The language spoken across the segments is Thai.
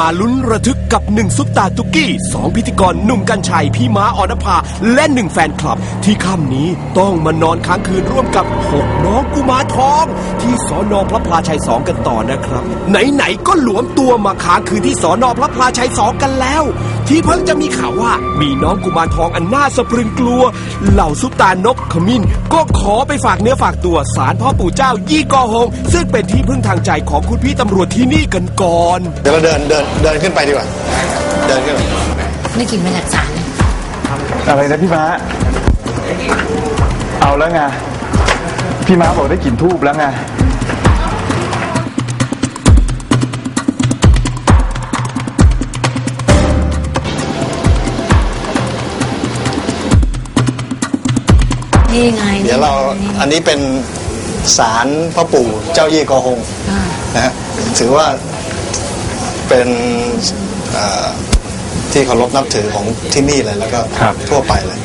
มาลุ้นระทึกกับหนึ่งซุปตาตุกกี้สองพิธีกรหนุ่มกัญชัย พี่ม้าออนภา และหนึ่งแฟนคลับ ที่ค่ำนี้ต้องมานอนค้างคืนร่วมกับหกน้องกุมารทอง ที่สอนอพระพลาชัยสองกันต่อนะครับ ไหนๆก็หลวมตัวมาค้างคืนที่สอนอพระพลาชัยสองกันแล้ว ที่เพิ่งจะมีข่าวว่ามีน้องกุมารทองอันน่าสะพรึงกลัว เหล่าซุปตานกขมิ้น ก็ขอไปฝากเนื้อฝากตัวสารพ่อปู่เจ้ายี่กอฮงซึ่งเป็นที่พึ่งทางใจของคุณพี่ตำรวจที่นี่กันก่อน เดี๋ยวเราเดินเดินเดินขึ้นไปดีกว่า เดินขึ้นไปได้กลิ่นมาจากสารอะไรนะพี่ม้า เอาแล้วไงพี่ม้าบอกได้กลิ่นทูบแล้วไง นี่ไงเดี๋ยวเรานี่ไงอันนี้เป็นศาลพ่อปู่เจ้ายี่กอฮงอ่านะฮะถือว่าเป็นเอ่อที่เคารพนับถือของที่นี่เลยแล้วก็ครับทั่วไปเลย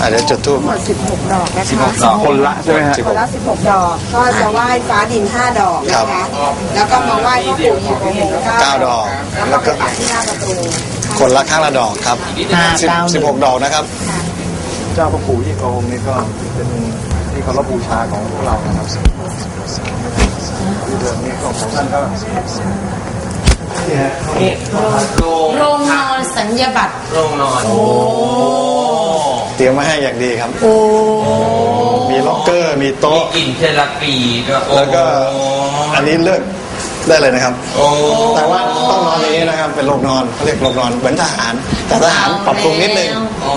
อะเดี๋ยวจุดทูบหมด16 ดอกนะคะคนละใช่ไหมฮะคนละ 16 ดอก ก็จะไหว้ฟ้าดิน 5 ดอกนะคะ แล้วก็มาไหว้พ่อปู่ยี่โกหงเก้าดอก แล้วก็ไปปักที่หน้าประตูคนละข้างละดอกครับห้าสิบเก้าสิบหกดอกนะครับ เจ้าพระปู่ยี่กองนี่ก็เป็นที่เคารพบูชาของพวกเรานะครับเดือนนี้ของท่านก็นี่ฮะโรงโรงนอนสัญญาบัตรโรงนอนเตรียมมาให้อย่างดีครับ โอ้ มีล็อกเกอร์ มีมีโต๊ะกลิ่นเทราปีด้วยโอ้แล้วก็อันนี้เลือก ได้เลยนะครับ โอ้แต่ว่าต้องนอนอย่างนี้นะครับเป็นโรงนอนเขาเรียกโรงนอนเหมือนทหาร แต่ทหารปรับปรุงนิดนึง โอ้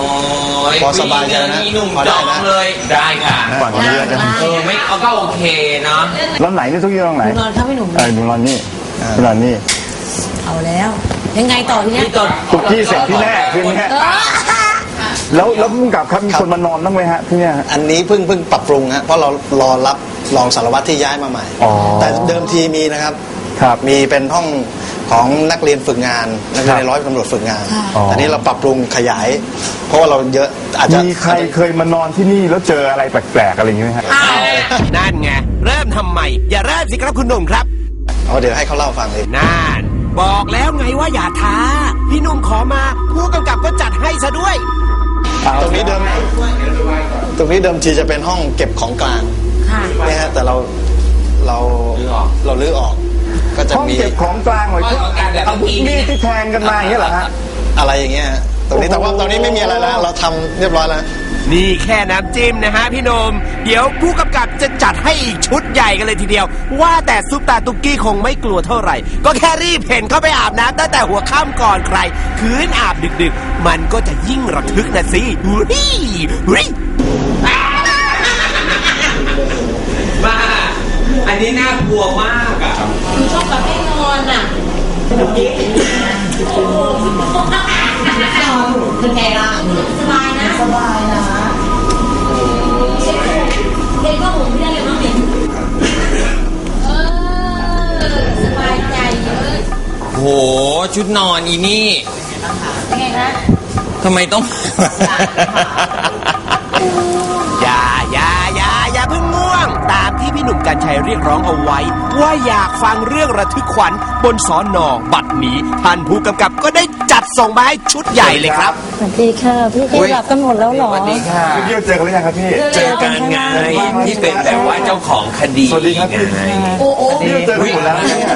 ยพอสบายใจนะมีหนุ่มพอจได้องนะ เลยได้ค่ะฝั่งนี้จะเออไม่เอาก็โอเคเนาะแล้วไหนนี่ทุกยี่ตรงไหนหนูนอนเข้าไม่หนุ่มเออหนูนอนนี่หนูนอนนี่ เอาแล้ว ยังไงต่อทีเนี้ย พี่ต้นตุกกี้เสร็จที่แน่คืนนี้ฮะเออ แล้วแล้วพุ่งกลับครับมีคนมานอนบ้างไหมฮะที่เนี่ยฮะ อันนี้เพิ่งเพิ่งปรับปรุงฮะเพราะเรารอรับรองสารวัตรที่ย้ายมาใหม่ อ๋อแต่เดิมทีมีนะครับครับมีเป็นห้องของนักเรียนฝึกงานนักเรียนครับในร้อยตำรวจฝึกงานอ๋ออั นนี้เราปรับปรุงขยาย เพราะว่าเราเยอะอาจจะมีใครเคยมานอนที่นี่แล้วเจออะไรแปลกๆอะไรอย่างเงี้ยไหมฮะ นั่นไง เริ่มทำไมอย่าเริ่มสิครับคุณหนุ่มครับเอาเดี๋ยวให้เขาเล่าฟังเลยนั่นบอกแล้วไงว่าอย่าท้า พี่หนุ่มขอมา ผู้กำกับก็จัดให้ซะด้วย ตรงนี้เดิม ตรงนี้เดิมทีจะเป็นห้องเก็บของกลางค่ะเนี่ยฮะแต่เราเราเราลื้อออก ก็จะห้องมีเก็บของกลางหน่อยอาวุธมีดที่แทงกันมาอย่างเงี้ยเหรอฮะอะไรอย่างเงี้ยฮะต รงนี้แต่ว่าตอนนี้ไม่มีอะไรแล้ว เราทำเรียบร้อยแล้ว นี่แค่น้ำจิ้มนะฮะพี่หนม เดี๋ยวผู้กำกับจะจัดให้อีกชุดใหญ่กันเลยทีเดียว ว่าแต่ซุปตาตุกกี้คงไม่กลัวเท่าไหร่ ก็แค่รีบเห็นเข้าไปอาบน้ำตั้งแต่หัวค่ำก่อนใคร คืนอาบดึกๆ มันก็จะยิ่งระทึกนะสิหุยหุยบ้าอันนี้น่ากลัวมากอะหนูชอบแบบให้นอนอะ เป็นไงล่ะสบายนะสบายนะเด็กก็หมุนไม่ได้เลยมั้งเนี่ยเออสบายใจเยอะโหชุดนอนอีนี่เป็นไงคะทำไมต้องอย่าอย่าอย่าอย่าเพิ่งง่วง ตามที่พี่หนุ่มกัญชัยเรียกร้องเอาไว้ ว่าอยากฟังเรื่องระทึกขวัญบนสอนอบัดนี้ท่านผู้กำกับก็ได้ ส่งมาให้ชุดใหญ่เลยครับ สวัสดีค่ะ พี่เคหลับกันหมดแล้วเหรอ สวัสดีค่ะเที่ยวเจอกันหรือยังครับพี่ เจอกันไงที่เป็นแบบว่าเจ้าของคดีสวัสดีครับไงโอ้โหเที่ยวเจอกันหมดแล้วเนี่ย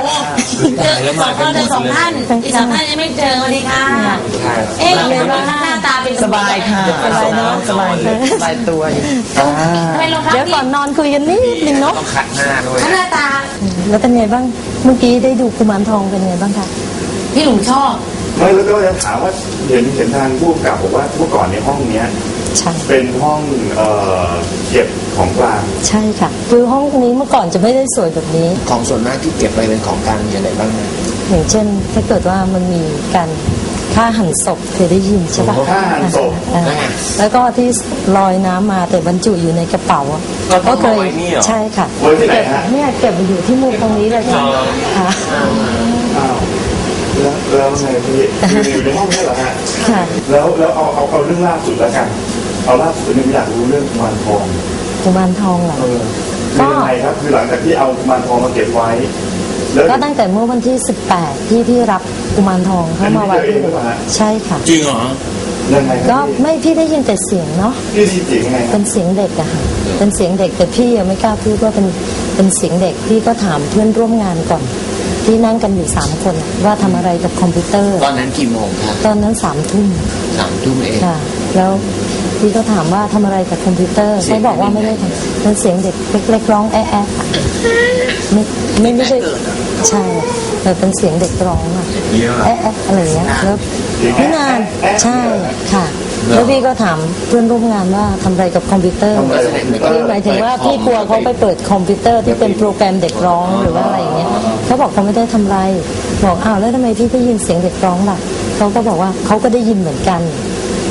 เจอสองคนสองท่านอีกสองท่านยังไม่เจอสวัสดีค่ะ เอ๊ะทำไมหน้าตาเป็นสบายค่ะสบายเนอะสบายสบายตัวอยู่ทำไมรองเท้าเดี๋ยวก่อนนอนคุยกันนิดนึงเนาะต้องขัดหน้าด้วยหน้าตา แล้วเป็นไงบ้าง เมื่อกี้ได้ดูกุมารทองเป็นไงบ้างคะพี่หนุ่มชอบ ไม่แล้วก็จะถามว่าเห็นเห็นทางผู้กำกับบอกว่าเมื่อก่อนในห้องเนี้ยใช่เป็นห้องเอ่อเก็บของกลางใช่ค่ะ คือห้องนี้เมื่อก่อนจะไม่ได้สวยแบบนี้ ของส่วนมากที่เก็บไปเป็นของกลางมีอะไรบ้างนะอย่างเช่น ถ้าเกิดว่ามันมีการฆ่าหันศพเคยได้ยินใช่ปะฆ่าหันศพอ่าแล้วก็ที่ลอยน้ำมาแต่บรรจุอยู่ในกระเป๋าอะก็เคยใช่ค่ะไว้ที่ไหนฮะ เนี่ยเก็บอยู่ที่มุมตรงนี้เลยค่ะค่ะอ้าว แล้วแล้วไงพี่อยู่อยู่ในห้องนี้เหรอฮะค่ะแล้วแล้วเอาเอาเอาเรื่องล่าสุดแล้วกัน เอาล่าสุดนึงอยากรู้เรื่องกุมารทองกุมารทองเหรอเออคือยังไงครับคือหลังจากที่เอากุมารทองมาเก็บไว้ก็ตั้งแต่เมื่อวันที่ 18 ที่ที่รับกุมารทองเข้ามาไว้ที่ใช่ค่ะ จริงเหรอยังไงคก็รับไม่พี่ได้ยินแต่เสียงเนาะพี่ได้ยินเสียงยังไงครัเป็บนเสียงเด็กอะค่ะเป็นเสียงเด็กแต่พี่ยังไม่กล้าพูดว่าเป็นเป็นเสียงเด็กพี่ก็ถามเพื่อนร่วมงานก่อน ที่นั่งกันอยู่สามคนอะว่าทำอะไรกับคอมพิวเตอร์ ตอนนั้นกี่โมงครับตอนนั้นสามทุ่มสามทุ่มเอง ค่ะ แล้วพี่ก็ถามว่าทำอะไรกับคอมพิวเตอร์เสียเขาง บอกว่าไม่ได้ทำเป็นเสียงเด็กเล็กๆร้องแอะแอะอะไม่ไม่ไม่ใช่ใช่แต่เป็นเสียงเด็กร้องอะ แอะแอะอะไรอย่างเงี้ยแล้วไม่นานใช่ค่ะ แล้วพี่ก็ถามเพื่อนร่วมงานว่าทำอะไรกับคอมพิวเตอร์ คือหมายถึงว่าพี่กลัวเขาไปเปิดคอมพิวเตอร์ที่เป็นโปรแกรมเด็กร้องหรือว่าอะไรอย่างเงี้ยเขาบอกเขาไม่ได้ทำไรบอกอ้าวแล้วทำไมพี่ได้ยินเสียงเด็กร้องล่ะเขาก็บอกว่าเขาก็ได้ยินเหมือนกัน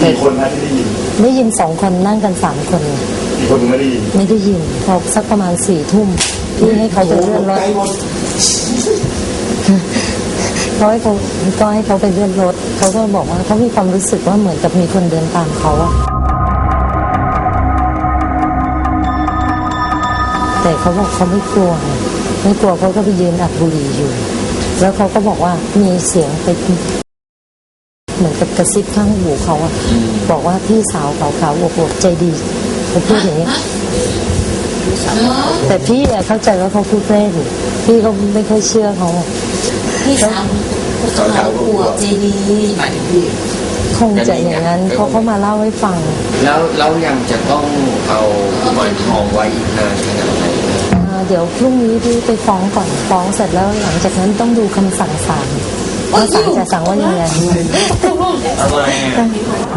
กี่คนนะที่ได้ยินได้ยินสองคนนั่งกันสามคน กี่คนไม่ได้ยินไม่ได้ยินพอสักประมาณสี่ทุ่มพี่ให้เขาไปเลื่อนรถ เขาให้เขาก็ให้เขาไปเลื่อนรถเขาก็บอกว่าเขามีความรู้สึกว่าเหมือนกับมีคนเดินตามเขาอะแต่เขาบอกเขาไม่กลัวไม่กลัวเขาก็ไปยืนอัดบุหรี่อยู่ แล้วเขาก็บอกว่ามีเสียงไปเหมือนกับกระซิบข้างหูเขาอะบอกว่าพี่สาวเขาขาวอวบๆใจดีเขาพูดอย่างนี้แต่พี่อะเข้าใจว่าเขาพูดเล่นพี่ก็ไม่ค่อยเชื่อเขา พี่สาวเขาขวบเจดีหมายถึงพี่คงจะอย่างนั้นเพราะเขามาเล่าให้ฟัง แล้วแล้วยังจะต้องเอากุมารทองไว้อีกนานขนาดไหนครับอ่าเดี๋ยวพรุ่งนี้พี่ไปฟ้องก่อนฟ้องเสร็จแล้วหลังจากนั้นต้องดูคำสั่งศาลว่าศาลจะสั่งว่ายังไงอะไรอะ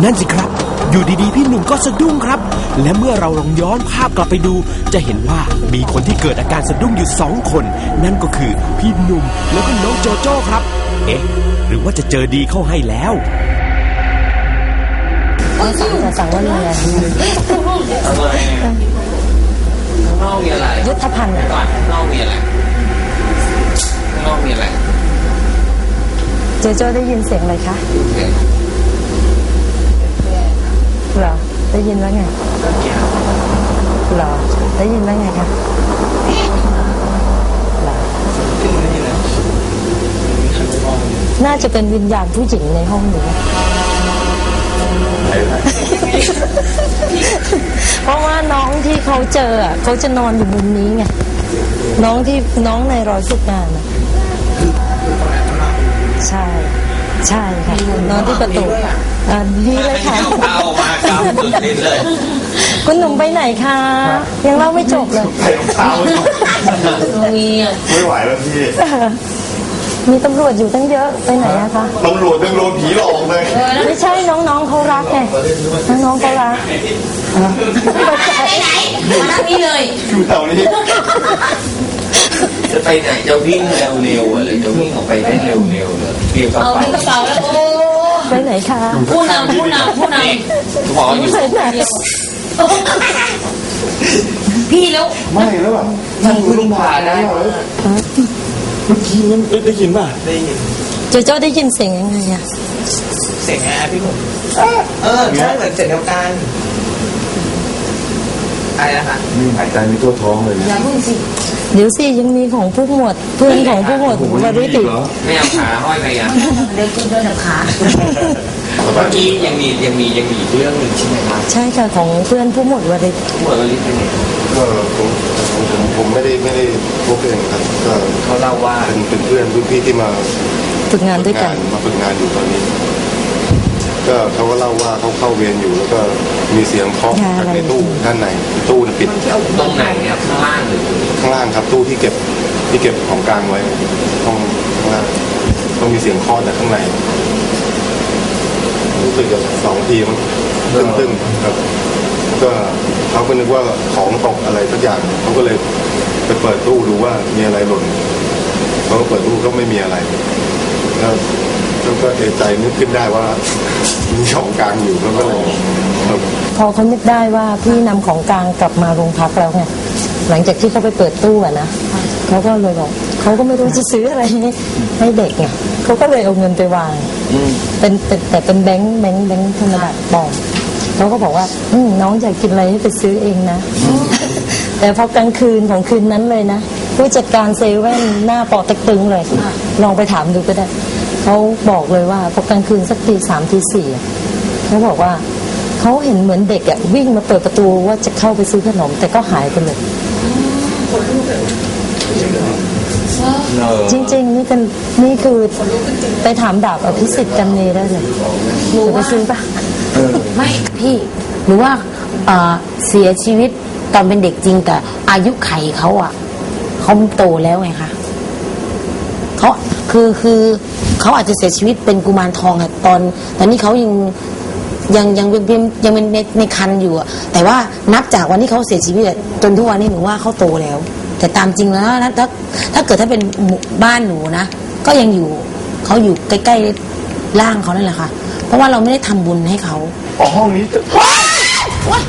นั่นสิครับ อยู่ดีๆ พี่หนุ่มก็สะดุ้งครับ และเมื่อเราลองย้อนภาพกลับไปดู จะเห็นว่ามีคนที่เกิดอาการสะดุ้งอยู่สองคน นั่นก็คือพี่หนุ่มแล้วก็น้องโจโจ้ครับ เอ๊ะ หรือว่าจะเจอดีเข้าให้แล้วว่าศาลจะสั่งว่ายังไงอะไรอะข้างนอกมีอะไรยุทธภัณฑ์อะก่อนข้างนอกมีอะไรข้างนอกมีอะไร เจโจได้ยินเสียงอะไรคะเสียงเหรอ ได้ยินว่าไงเหรอ ได้ยินว่าไงคะเหรอน่าจะเป็นวิญญาณผู้หญิงในห้องนี้เพราะว่าน้องที่เขาเจออะเขาจะนอนอยู่มุมนี้ไงน้องที่น้องในรอยฝึกงานอะใช่ ใช่ค่ะนอนที่ประตูอ่าดีเลยค่ะเอามากำ สุดฤทธิ์เลยคุณหนุ่มไปไหนคะ ยังเล่าไม่จบเลยใส่รองเท้าไว้ก่อนมีอะไม่ไหวแล้วพี่มีตำรวจอยู่ตั้งเยอะไปไหนอะคะตำรวจยังโดนผีหลอกเลยไม่ใช่น้องๆเขารักไงน้องๆเขารักไปไหนมานั่งนี่เลยอยู่แถวนี้จะไปไหนจะวิ่งเร็วๆอะหรือจะวิ่งออกไปได้เร็วๆเลยเรียกกระเอาเป๋าที่กระเป๋าแล้วโอ้ ไปไหนคะผู้นำผู้นำผู้นนี่ทุกคนอยู่ไปไหนำพี่แล้วไม่แล้วแบบนั่งพึ่งพาได้เมื่อกี้มันได้ยินป่ะโจโจ้ได้ยินเสียงยังไงอะเสียงแอร์พี่ผมเออใช่เหมือนเสียงเดียวกัน อะไรนะคะมีหายใจมีตัวท้องเลยอย่าพึ่งสิเดี๋ยวสิยังมีของผู้หมวดเพื่อนของผู้หมวดวริติไม่เอาขาห้อยไปอะเดี๋ยวกินโดนดับขาเมื่อกี้ยังมียังมียังมีอีกเรื่องหนึ่งใช่ไหมครับใช่ค่ะของเพื่อนผู้หมวดวริติเหมือนวันนี้เป็นไงก็ผมผมผมไม่ได้ไม่ได้พบเองครับก็เขาเล่าว่าเป็นเป็นเพื่อนรุ่นพี่ที่มาฝึกงานด้วยกันมาฝึกงานอยู่ตอนนี้ ก็เขาก็เล่าว่าเขาเข้าเวรอยู่แล้วก็มีเสียงเคาะจากในตู้ด้านในตู้น่ะปิดตรงไหนเนี่ยข้างล่างหรือข้างล่างครับตู้ที่เก็บที่เก็บของกลางไว้ห้องข้างล่างต้องมีเสียงเคาะจากข้างในรู้สึกจะสองทีมั้งตึ้มตึ้มๆครับ ก็เขาก็นึกว่าของตกอะไรสักอย่างเขาก็เลยไปเปิดตู้ดูว่ามีอะไรหล่นเขาก็เปิดตู้ก็ไม่มีอะไรแล้ว แล้วก็เอะใจนึกขึ้นได้ว่ามีของกลางอยู่เขาก็เลยครับพอเขานึกได้ว่าพี่นำของกลางกลับมาโรงพักแล้วไงหลังจากที่เขาไปเปิดตู้อะนะเขาก็เลยบอกเขาก็ไม่รู้จะซื้ออะไรให้ให้เด็กไงเขาก็เลยเอาเงินไปวางเป็นเป็นแต่เป็นแบงค์แบงค์แบงค์ธนบัตรปลอมเขาก็บอกว่าอมน้องอยากกินอะไรให้ไปซื้อเองนะ แต่พอกลางคืนของคืนนั้นเลยนะผู้จัดการเซเว่นหน้าปอเต็กตึงเลย ลองไปถามดูก็ได้ เขาบอกเลยว่าพอกลางคืนสักตีสามตีสี่อะเขาบอกว่าเขาเห็นเหมือนเด็กอะวิ่งมาเปิดประตูว่าจะเข้าไปซื้อขนม แต่ก็หายไปเลยจริง ๆ นี่กันนี่คือไปถามดาบอภิสิทธิ์กันเนได้เลยจะไปซื้อปะไม่พี่หรือว่าเอ่อเสียชีวิตตอนเป็นเด็กจริงแต่อายุไขเขาอะเขาโตแล้วไงคะเขาคือคือ เขาอาจจะเสียชีวิตเป็นกุมารทองอะตอนตอนนี้เขายังยังยังเป็นเป็นยังเป็นในในคันอยู่อะแต่ว่านับจากวันที่เขาเสียชีวิตอะจนทุกวันนี้หนูว่าเขาโตแล้ว แต่ตามจริงแล้วนะถ้าถ้าเกิดถ้าเป็นหมู่บ้านหนูนะก็ยังอยู่เขาอยู่ใกล้ๆร่างเขานั่นแหละค่ะ เพราะว่าเราไม่ได้ทำบุญให้เขา อ๋อห้องนี้จะ ว้ายว้าย